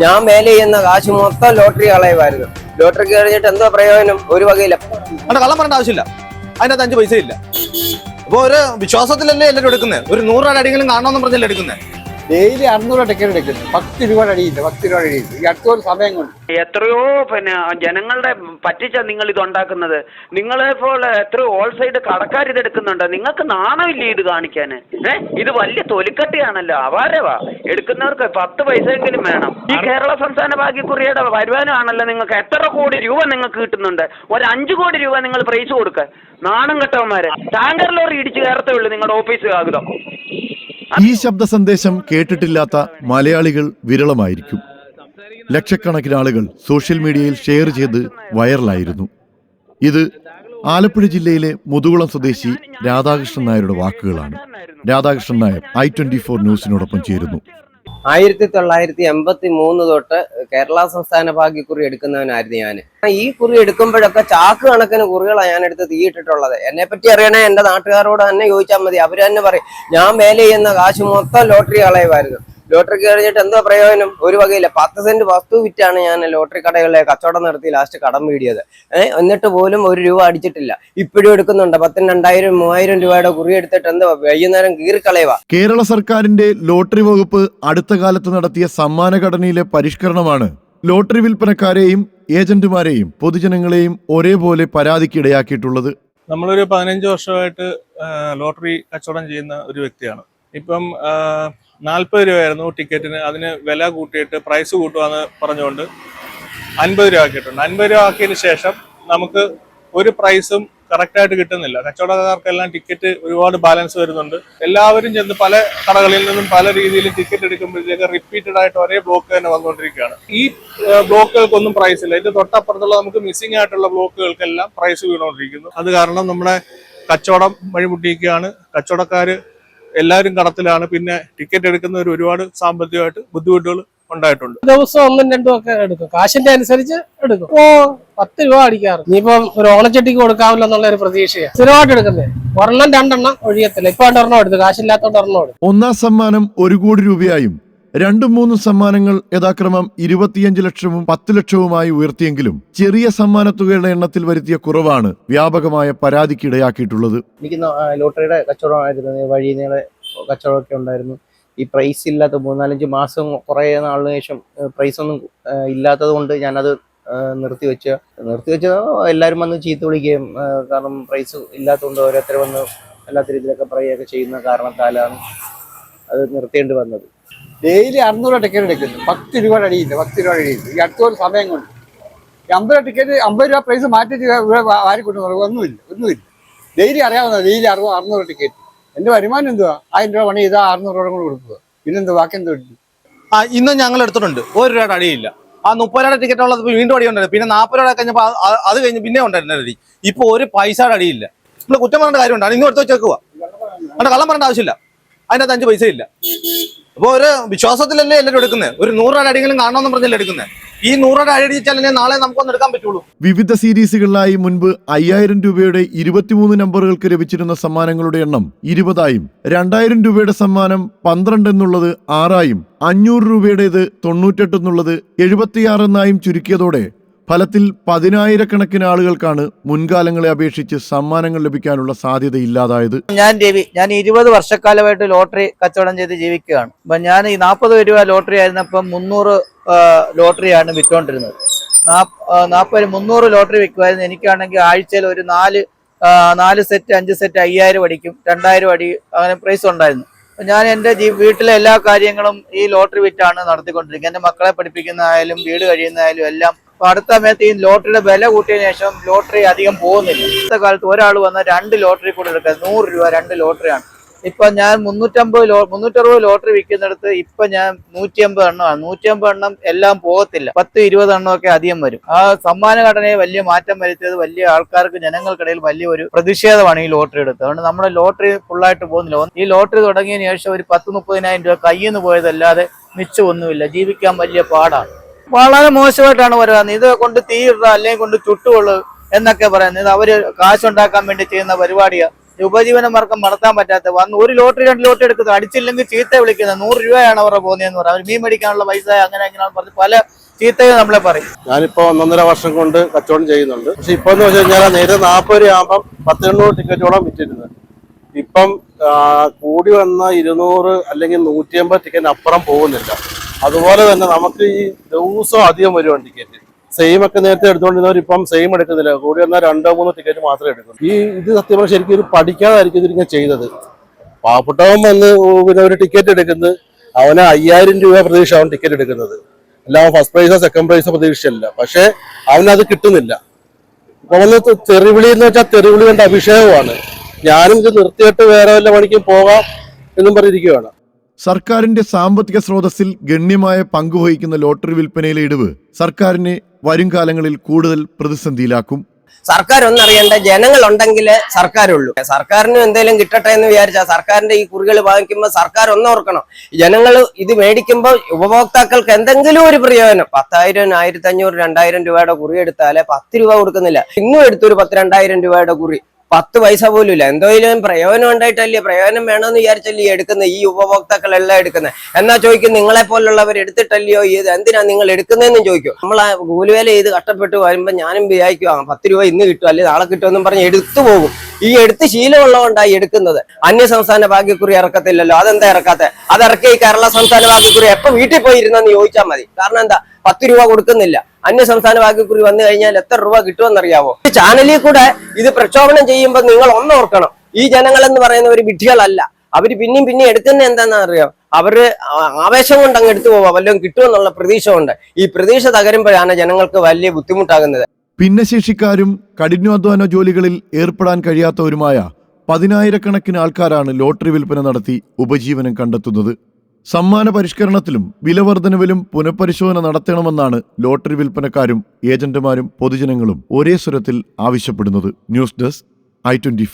ഞാൻ മേലെ ചെയ്യുന്ന കാശ് മൊത്തം ലോട്ടറി കളയുമായിരുന്നു. ലോട്ടറി കഴിഞ്ഞിട്ട് എന്തോ പ്രയോജനം? ഒരു വകയില്ല. അവിടെ കള്ളം പറയേണ്ട ആവശ്യമില്ല. അതിനകത്ത് അഞ്ച് പൈസ ഇല്ല. അപ്പൊ ഒരു വിശ്വാസത്തിലല്ലേ എല്ലാവരും എടുക്കുന്നത് ഒരു നൂറ് രൂപ അടിയെങ്കിലും കാണണമെന്ന് പറഞ്ഞല്ലേ എടുക്കുന്നത് ഡെയിലി അറുന്നൂറ് ടിക്കറ്റ് എടുക്കുന്നു പത്ത് രൂപ അടിയില്ല പത്ത് രൂപ അടിയില്ല ഈ അടുത്ത ഒരു സമയം കൊണ്ട്. എത്രയോ പിന്നെ ജനങ്ങളുടെ പറ്റിച്ച നിങ്ങൾ ഇത് ഉണ്ടാക്കുന്നത്. നിങ്ങളെ പോലെ എത്രയോ ഓൾ സൈഡ് കടക്കാർ ഇത് എടുക്കുന്നുണ്ട്. നിങ്ങൾക്ക് നാണമില്ലേ ഇത് കാണിക്കാൻ ഏ? ഇത് വലിയ തൊലിക്കട്ടിയാണല്ലോ. അവാരവാ എടുക്കുന്നവർക്ക് പത്ത് പൈസയെങ്കിലും വേണം. ഈ കേരള സംസ്ഥാന ഭാഗ്യക്കുറിയുടെ വരുമാനമാണല്ലോ നിങ്ങൾക്ക് എത്ര കോടി രൂപ നിങ്ങൾക്ക് കിട്ടുന്നുണ്ട്. ഒരു അഞ്ച് കോടി രൂപ നിങ്ങൾ പ്രൈസ് കൊടുക്ക. നാണം കെട്ടവന്മാരെ. ടാങ്കർ ലോറി ഇടിച്ച് കയറത്തേ ഉള്ളൂ നിങ്ങളുടെ ഓഫീസ് കാകുതം ഈ ശബ്ദ സന്ദേശം കേട്ടിട്ടില്ലാത്ത മലയാളികൾ വിരളമായിരിക്കും ലക്ഷക്കണക്കിന് ആളുകൾ സോഷ്യൽ മീഡിയയിൽ ഷെയർ ചെയ്ത് വൈറലായിരുന്നു ഇത് ആലപ്പുഴ ജില്ലയിലെ മുതുകുളം സ്വദേശി രാധാകൃഷ്ണൻ നായരുടെ വാക്കുകളാണ് Radhakrishnan Nair I twenty four ന്യൂസിനോടൊപ്പം ചേരുന്നു ആയിരത്തി തൊള്ളായിരത്തി എൺപത്തി മൂന്ന് തൊട്ട് കേരള സംസ്ഥാന ഭാഗ്യക്കുറി എടുക്കുന്നവനായിരുന്നു ഞാൻ. ഈ കുറി എടുക്കുമ്പോഴൊക്കെ ചാക്ക് കണക്കിന് കുറികളാണ് ഞാൻ എടുത്ത് തീയിട്ടിട്ടുള്ളത്. എന്നെ പറ്റി അറിയണേ എന്റെ നാട്ടുകാരോട് തന്നെ ചോദിച്ചാൽ മതി. അവർ തന്നെ പറയും ഞാൻ മേലെ ചെയ്യുന്ന കാശ് മൊത്തം ലോട്ടറി കളയുമായിരുന്നു. ലോട്ടറി കഴിഞ്ഞിട്ട് എന്താ പ്രയോജനം? ഒരു വകയില്ല. പത്ത് സെന്റ് വസ്തു വിറ്റാണ് ഞാൻ ലോട്ടറി കടകളിലെ കച്ചവടം നടത്തി ലാസ്റ്റ് കടം വീടിയത്. ഏഹ് എന്നിട്ട് പോലും ഒരു രൂപ അടിച്ചിട്ടില്ല. ഇപ്പോഴും എടുക്കുന്നുണ്ട്. പത്തിന് രണ്ടായിരം മൂവായിരം രൂപയുടെ കുറി എടുത്തിട്ട് എന്താ വൈകുന്നേരം കീറിക്കളയുക കേരള സർക്കാരിന്റെ ലോട്ടറി വകുപ്പ് അടുത്ത കാലത്ത് നടത്തിയ സമ്മാന ഘടനയിലെ പരിഷ്കരണമാണ് ലോട്ടറി വിൽപ്പനക്കാരെയും ഏജന്റുമാരെയും പൊതുജനങ്ങളെയും ഒരേപോലെ പരാതിക്കിടയാക്കിയിട്ടുള്ളത്. നമ്മളൊരു പതിനഞ്ച് വർഷമായിട്ട് ലോട്ടറി കച്ചവടം ചെയ്യുന്ന ഒരു വ്യക്തിയാണ്. ഇപ്പം നാൽപ്പത് രൂപയായിരുന്നു ടിക്കറ്റിന്. അതിന് വില കൂട്ടിയിട്ട് പ്രൈസ് കൂട്ടുകയെന്ന് പറഞ്ഞുകൊണ്ട് അൻപത് രൂപ ആക്കിയിട്ടുണ്ട്. അൻപത് രൂപ ആക്കിയതിന് ശേഷം നമുക്ക് ഒരു പ്രൈസും കറക്റ്റായിട്ട് കിട്ടുന്നില്ല. കച്ചവടക്കാർക്കെല്ലാം ടിക്കറ്റ് ഒരുപാട് ബാലൻസ് വരുന്നുണ്ട്. എല്ലാവരും ചെന്ന് പല കടകളിൽ നിന്നും പല രീതിയിൽ ടിക്കറ്റ് എടുക്കുമ്പോഴത്തേക്ക് റിപ്പീറ്റഡ് ആയിട്ട് ഒരേ ബ്ലോക്ക് തന്നെ വന്നുകൊണ്ടിരിക്കുകയാണ്. ഈ ബ്ലോക്കുകൾക്കൊന്നും പ്രൈസ് ഇല്ല. ഇതിന്റെ തൊട്ടപ്പുറത്തുള്ള നമുക്ക് മിസ്സിംഗ് ആയിട്ടുള്ള ബ്ലോക്കുകൾക്കെല്ലാം പ്രൈസ് വീണുകൊണ്ടിരിക്കുന്നു. അത് കാരണം നമ്മുടെ കച്ചവടം വഴിമുട്ടിയിരിക്കുകയാണ്. കച്ചവടക്കാര് എല്ലാവരും കടത്തിലാണ്. പിന്നെ ടിക്കറ്റ് എടുക്കുന്നവർ ഒരുപാട് സാമ്പത്തികമായിട്ട് ബുദ്ധിമുട്ടുകൾ ഉണ്ടായിട്ടുണ്ട്. ദിവസം ഒന്നും രണ്ടും ഒക്കെ എടുക്കും. കാശിന്റെ അനുസരിച്ച് എടുക്കും. ഓ പത്ത് രൂപ അടിക്കാറ്. ഇനിയിപ്പം ഒരു ഓണച്ചട്ടിക്ക് കൊടുക്കാമല്ലോ എന്നുള്ള ഒരു പ്രതീക്ഷയാണ് സ്ഥിരമായിട്ട് എടുക്കുന്നേ. ഒരെണ്ണം രണ്ടെണ്ണം ഒഴിയത്തില്ല. ഇപ്പൊ ഒരെണ്ണം എടുത്തു. കാശില്ലാത്തോണ്ട് ഒരെണ്ണം എടുക്കും ഒന്നാം സമ്മാനം ഒരു കോടി രൂപയായും രണ്ടും മൂന്നും സമ്മാനങ്ങൾ യഥാക്രമം ഇരുപത്തിയഞ്ച് ലക്ഷവും പത്ത് ലക്ഷവുമായി ഉയർത്തിയെങ്കിലും ചെറിയ സമ്മാനത്തുകയുടെ എണ്ണത്തിൽ വരുത്തിയ കുറവാണ് വ്യാപകമായ പരാതിക്ക് ഇടയാക്കിയിട്ടുള്ളത്. എനിക്ക് ലോട്ടറിയുടെ കച്ചവടമായിരുന്നു. വഴി നീളെ കച്ചവടമൊക്കെ ഉണ്ടായിരുന്നു. ഈ പ്രൈസ് ഇല്ലാത്ത മൂന്നാലഞ്ച് മാസം കുറേ നാളിന് ശേഷം പ്രൈസ് ഒന്നും ഇല്ലാത്തത് കൊണ്ട് ഞാനത് നിർത്തിവെച്ച നിർത്തിവെച്ച് എല്ലാവരും വന്ന് ചീത്ത വിളിക്കുകയും കാരണം പ്രൈസ് ഇല്ലാത്തതുകൊണ്ട് ഓരോരുത്തർ വന്ന് എല്ലാ രീതിയിലൊക്കെ പറയുകയൊക്കെ ചെയ്യുന്ന കാരണത്താലാണ് അത് നിർത്തേണ്ടി വന്നത്. ഡെയിലി അറുന്നൂറ് ടിക്കറ്റ് എടുക്കുന്നു. പത്ത് രൂപ അടിയില്ല പത്ത് രൂപ അടിയില്ല ഈ അടുത്ത ഒരു സമയം കൊണ്ട്. അമ്പത് ടിക്കറ്റ് അമ്പത് രൂപ പ്രൈസ് മാറ്റി ആരും കൊണ്ടുവന്നു ഒന്നുമില്ല ഒന്നുമില്ല. ഡെയിലി അറിയാവുന്ന ഡെയിലി അറുപത് അറുന്നൂറ് ടിക്കറ്റ്. എന്റെ വരുമാനം എന്തുവാ? ആയിരം രൂപ പണി ഇതാ അറുന്നൂറ് രൂപ കൂടെ കൊടുക്കുക. പിന്നെന്താ ബാക്കി എന്തോ ആ ഇന്നും ഞങ്ങൾ എടുത്തിട്ടുണ്ട്. ഒരു രൂപയുടെ അടിയില്ല. ആ മുപ്പത് രൂപയുടെ ടിക്കറ്റ് ഉള്ളത് വീണ്ടും അടി ഉണ്ടായിരുന്നു പിന്നെ നാൽപ്പത് രൂപ കഴിഞ്ഞപ്പോൾ അത് കഴിഞ്ഞ് പിന്നെ ഉണ്ടായിരുന്നു ഇപ്പൊ ഒരു പൈസയുടെ അടിയില്ല. നമ്മൾ കുറ്റം പറഞ്ഞ കാര്യം ഉണ്ടാണ് ഇന്നും എടുത്ത് വെച്ചേക്കുക അവിടെ കള്ളം പറയേണ്ട ആവശ്യമില്ല. അതിനകത്ത് അഞ്ച് പൈസ ഇല്ല. അപ്പൊ ഒരു വിശ്വാസത്തിലല്ലേ എല്ലാവരും എടുക്കുന്നത് ഒരു നൂറ് അടിയെങ്കിലും കാണണമെന്ന് പറഞ്ഞല്ലേ എടുക്കുന്നത് ഈ നൂറ് അടി അടിച്ചാലേ നാളെ നമുക്കൊന്ന് എടുക്കാൻ പറ്റുള്ളൂ. വിവിധ സീരീസുകളിലായി മുൻപ് അയ്യായിരം രൂപയുടെ ഇരുപത്തിമൂന്ന് നമ്പറുകൾക്ക് ലഭിച്ചിരുന്ന സമ്മാനങ്ങളുടെ എണ്ണം ഇരുപതായും രണ്ടായിരം രൂപയുടെ സമ്മാനം പന്ത്രണ്ട് എന്നുള്ളത് ആറായും അഞ്ഞൂറ് രൂപയുടേത് തൊണ്ണൂറ്റെട്ട് എന്നുള്ളത് എഴുപത്തിയാറെന്നായും ചുരുക്കിയതോടെ ഫലത്തിൽ പതിനായിരക്കണക്കിന് ആളുകൾക്കാണ് മുൻകാലങ്ങളെ അപേക്ഷിച്ച് സമ്മാനങ്ങൾ ലഭിക്കാനുള്ള സാധ്യത ഇല്ലാതായത്. ഞാൻ രവി ഞാൻ ഇരുപത് വർഷക്കാലമായിട്ട് ലോട്ടറി കച്ചവടം ചെയ്ത് ജീവിക്കുകയാണ്. അപ്പം ഞാൻ ഈ നാൽപ്പത് രൂപ ലോട്ടറി ആയിരുന്നപ്പം മുന്നൂറ് ലോട്ടറിയാണ് വിറ്റുകൊണ്ടിരുന്നത് നാൽപ്പത് മുന്നൂറ് ലോട്ടറി വിൽക്കുമായിരുന്നു. എനിക്കാണെങ്കിൽ ആഴ്ചയിൽ ഒരു നാല് നാല് സെറ്റ് അഞ്ച് സെറ്റ് അയ്യായിരം അടിക്കും. രണ്ടായിരം അടി അങ്ങനെ പ്രൈസ് ഉണ്ടായിരുന്നു. ഞാൻ എന്റെ വീട്ടിലെ എല്ലാ കാര്യങ്ങളും ഈ ലോട്ടറി വിറ്റാണ് നടത്തിക്കൊണ്ടിരിക്കുന്നത്. എന്റെ മക്കളെ പഠിപ്പിക്കുന്നതായാലും വീട് കഴിയുന്നതായാലും എല്ലാം അപ്പൊ അടുത്ത സമയത്ത് ഈ ലോട്ടറിയുടെ വില കൂട്ടിയതിനു ശേഷം ലോട്ടറി അധികം പോകുന്നില്ല. ഇന്നത്തെ കാലത്ത് ഒരാൾ വന്ന രണ്ട് ലോട്ടറി കൂടെ എടുക്കുക. നൂറ് രൂപ രണ്ട് ലോട്ടറിയാണ്. ഇപ്പൊ ഞാൻ മുന്നൂറ്റമ്പത് ലോ മുന്നൂറ്ററുപത് ലോട്ടറി വിൽക്കുന്നിടത്ത് ഇപ്പൊ ഞാൻ നൂറ്റി അമ്പത് എണ്ണമാണ്. നൂറ്റി അമ്പത് എണ്ണം എല്ലാം പോകത്തില്ല. പത്ത് ഇരുപത് എണ്ണമൊക്കെ അധികം വരും. ആ സമ്മാന ഘടനയെ വലിയ മാറ്റം വരുത്തിയത് വലിയ ആൾക്കാർക്ക് ജനങ്ങൾക്കിടയിൽ വലിയ ഒരു പ്രതിഷേധമാണ് ഈ ലോട്ടറി എടുത്ത് അതുകൊണ്ട് നമ്മുടെ ലോട്ടറി ഫുള്ളായിട്ട് പോകുന്നില്ല. ഈ ലോട്ടറി തുടങ്ങിയതിന് ശേഷം ഒരു പത്ത് മുപ്പതിനായിരം രൂപ കയ്യിൽ നിന്ന് പോയതല്ലാതെ മിച്ചമൊന്നുമില്ല. ജീവിക്കാൻ വലിയ പാടാണ്. വളരെ മോശമായിട്ടാണ് പറയുന്നത്. ഇത് കൊണ്ട് തീയിടുക അല്ലെങ്കിൽ കൊണ്ട് ചുട്ടുകൊള്ളു എന്നൊക്കെ പറയുന്നത്. ഇത് അവർ കാശുണ്ടാക്കാൻ വേണ്ടി ചെയ്യുന്ന പരിപാടിയാ. ഉപജീവന മാർഗം നടത്താൻ പറ്റാത്ത വന്ന് ഒരു ലോട്ടറി രണ്ട് ലോട്ടറി എടുക്കുന്നത് അടിച്ചില്ലെങ്കിൽ ചീത്ത വിളിക്കുന്നത് നൂറ് രൂപയാണ് അവരുടെ പോകുന്നതെന്ന് പറയാം. അവർ മീൻ മേടിക്കാനുള്ള പൈസ അങ്ങനെ അങ്ങനെ പറഞ്ഞ് പല ചീത്തയും നമ്മളെ പറയും. ഞാനിപ്പോ ഒന്നൊന്നര വർഷം കൊണ്ട് കച്ചവടം ചെയ്യുന്നുണ്ട്. പക്ഷെ ഇപ്പൊ എന്ന് വെച്ച് കഴിഞ്ഞാൽ നേരെ നാൽപ്പത് രൂപയാകുമ്പം പത്തിരണ്ണൂറ് ടിക്കറ്റോളം വിറ്റിരുന്നത് ഇപ്പം കൂടി വന്ന ഇരുന്നൂറ് അല്ലെങ്കിൽ നൂറ്റി അമ്പത് ടിക്കറ്റിന് അപ്പുറം പോകുന്നില്ല. അതുപോലെ തന്നെ നമുക്ക് ഈ ദിവസവും അധികം വരുവാണ് ടിക്കറ്റ്. സെയിം ഒക്കെ നേരത്തെ എടുത്തുകൊണ്ടിരുന്നവർ ഇപ്പം സെയിം എടുക്കുന്നില്ല. കൂടി വന്നാൽ രണ്ടോ മൂന്നോ ടിക്കറ്റ് മാത്രമേ എടുക്കൂ ഈ ഇത് സത്യം പറഞ്ഞാൽ ശരിക്കും ഒരു പഠിക്കാതായിരിക്കും ഇതിങ്ങനെ ചെയ്തത്. പാവപ്പെട്ടവൻ വന്ന് പിന്നെ ഒരു ടിക്കറ്റ് എടുക്കുന്നത് അവന് അയ്യായിരം രൂപ പ്രതീക്ഷ അവൻ ടിക്കറ്റ് എടുക്കുന്നത് എല്ലാം ഫസ്റ്റ് പ്രൈസോ സെക്കൻഡ് പ്രൈസോ പ്രതീക്ഷയില്ല. പക്ഷേ അവനത് കിട്ടുന്നില്ല. അവന് തെറിവിളി എന്ന് വെച്ചാൽ തെറിവിളി കണ്ട അഭിഷേകമാണ്. ഞാനും ഇത് നിർത്തിയിട്ട് വേറെ വല്ല പണിക്കും പോകാം എന്നും പറഞ്ഞിരിക്കുകയാണ് സർക്കാരിന്റെ സാമ്പത്തിക സ്രോതസ്സിൽ ഗണ്യമായ പങ്കുവഹിക്കുന്ന ലോട്ടറി വിൽപ്പനയിലെ ഇടിവ് സർക്കാരിനെ വരും കാലങ്ങളിൽ കൂടുതൽ പ്രതിസന്ധിയിലാക്കും. സർക്കാർ ഒന്നറിയേണ്ട ജനങ്ങൾ ഉണ്ടെങ്കിൽ സർക്കാരുള്ളൂ. സർക്കാരിന് എന്തെങ്കിലും കിട്ടട്ടെ എന്ന് വിചാരിച്ചാൽ സർക്കാരിന്റെ ഈ കുറികൾ വാങ്ങിക്കുമ്പോൾ സർക്കാർ ഒന്നോർക്കണം ജനങ്ങൾ ഇത് മേടിക്കുമ്പോൾ ഉപഭോക്താക്കൾക്ക് എന്തെങ്കിലും ഒരു പ്രയോജനം. പത്തായിരം ആയിരത്തി അഞ്ഞൂറ് രണ്ടായിരം രൂപയുടെ കുറി എടുത്താലേ പത്ത് രൂപ കൊടുക്കുന്നില്ല. ഇന്നും എടുത്തൊരു പത്ത് രണ്ടായിരം രൂപയുടെ കുറി. പത്ത് പൈസ പോലും ഇല്ല. എന്തോലും പ്രയോജനം ഉണ്ടായിട്ടല്ലേ? പ്രയോജനം വേണമെന്ന് വിചാരിച്ചല്ലേ ഈ എടുക്കുന്ന? ഈ ഉപഭോക്താക്കളെല്ലാം എടുക്കുന്നത് എന്നാ ചോദിക്കും നിങ്ങളെ പോലുള്ളവർ എടുത്തിട്ടല്ലയോ ഇത്? എന്തിനാ നിങ്ങൾ എടുക്കുന്നതെന്നും ചോദിക്കും. നമ്മൾ ആ കൂലിവേല ചെയ്ത് കഷ്ടപ്പെട്ട് വരുമ്പോൾ ഞാനും വിചാരിക്കും പത്ത് രൂപ ഇന്ന് കിട്ടും അല്ലെങ്കിൽ നാളെ കിട്ടുമെന്നും പറഞ്ഞ് എടുത്തു പോകും. ഈ എടുത്ത് ശീലമുള്ളതുകൊണ്ടാണ് എടുക്കുന്നത്. അന്യ സംസ്ഥാന ഭാഗ്യക്കുറി ഇറക്കത്തില്ലല്ലോ. അതെന്താ ഇറക്കാത്ത? അത് ഇറക്കി കേരള സംസ്ഥാന ഭാഗ്യക്കുറി എപ്പോ വീട്ടിൽ പോയിരുന്നെന്ന് ചോദിച്ചാൽ മതി. കാരണം എന്താ? പത്ത് രൂപ കൊടുക്കുന്നില്ല. അന്യ സംസ്ഥാന വന്നു കഴിഞ്ഞാൽ എത്ര രൂപ കിട്ടുമെന്നറിയാവോ? ചാനലിൽ കൂടെ ഇത് പ്രക്ഷോഭണം ചെയ്യുമ്പോൾ നിങ്ങൾ ഒന്ന് ഓർക്കണം. ഈ ജനങ്ങൾ എന്ന് പറയുന്നവർ വിഡ്ഢികളല്ല. അവർ പിന്നെയും പിന്നെയും എടുക്കുന്ന എന്താണെന്ന് അറിയാം അവർ ആവേശം കൊണ്ട് അങ്ങ് എടുത്തു പോവാ വല്ലതും കിട്ടുമെന്നുള്ള പ്രതീക്ഷ കൊണ്ട്. ഈ പ്രതീക്ഷ തകരുമ്പോഴാണ് ജനങ്ങൾക്ക് വലിയ ബുദ്ധിമുട്ടാകുന്നത്. ഭിന്നശേഷിക്കാരും കഠിനാധ്വാന ജോലികളിൽ ഏർപ്പെടാൻ കഴിയാത്തവരുമായ പതിനായിരക്കണക്കിന് ആൾക്കാരാണ് ലോട്ടറി വിൽപ്പന നടത്തി ഉപജീവനം കണ്ടെത്തുന്നത്. സമ്മാന പരിഷ്കരണത്തിലും വിലവർധനവിലും പുനഃപരിശോധന നടത്തണമെന്നാണ് ലോട്ടറി വിൽപ്പനക്കാരും ഏജന്റുമാരും പൊതുജനങ്ങളും ഒരേ സ്വരത്തിൽ ആവശ്യപ്പെടുന്നത്. News desk I twenty